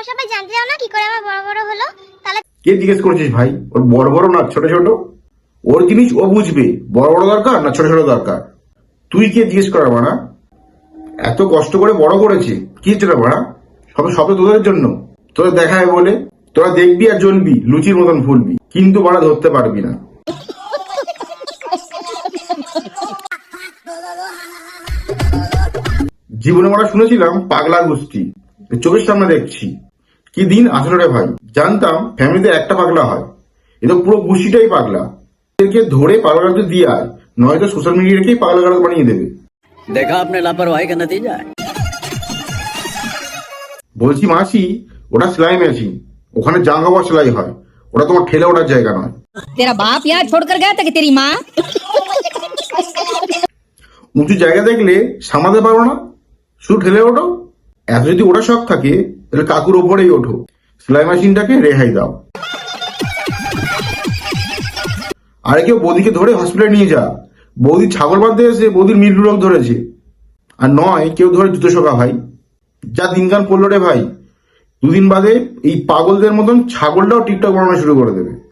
তোমরা সবাই জানতে চাও না কি করে আমার বড় বড় হলো? তাহলে কে জিজ্ঞেস করেছিস ভাই? ওর বড় বড় না ছোট ছোট? ওর জিনিস ও বুঝবে। বড় বড় দরকার না ছোট ছোট দরকার? তুই কে জিজ্ঞেস করা বাড়া এত কষ্ট করে বড় করেছে। কি রে বাড়া সব সব তোদের জন্য। তোরা দেখায় বলে। তোরা দেখবি আর জ্বলবি লুচির মতন ফুলবি। কিন্তু বাড়া ধরতে পারবি না। জীবনে আমরা শুনেছিলাম পাগলা গোষ্ঠী। চোখের সামনে দেখছি। কি দিন আসলে রে ভাই? জানতাম ফ্যামিলিতে একটা পাগলা হয়। এটা পুরো গুষ্টিটাই পাগলা। এদেরকে ধরে পাগলা গাড়িতে দিয়ে আয় নয়তো সোশ্যাল মিডিয়াকেই পাগলা গাড়ি বানিয়ে দেবে। দেখা আপনার লাপারওয়াহি কেন দিয়ে যায় বলছি মাসি ওটা সেলাই মেশিন ওখানে যা হওয়া সেলাই হয়। ওটা তোমার ঠেলে ওঠার জায়গা নয়। তেরা বাপ কর তেরি মা উঁচু জায়গা দেখলে সামাতে পারো না। শুধু ঠেলে ওঠো। এত যদি ওটা শখ থাকে, তাহলে কাকুর ওপরেই ওঠো। সেলাই মেশিনটাকে রেহাই দাও। আরে কেউ বৌদিকে ধরে হসপিটালে নিয়ে যা। বৌদি ছাগল বাঁধতে এসে বৌদির মৃত্যু রোগ ধরেছে। আর নয়, কেউ ধরে জুতো শোকা ভাই। যা দিনকাল পড়ল রে ভাই। দুদিন বাদে এই পাগলদের মতন ছাগলটাও টিকটক বানানো শুরু করে দেবে।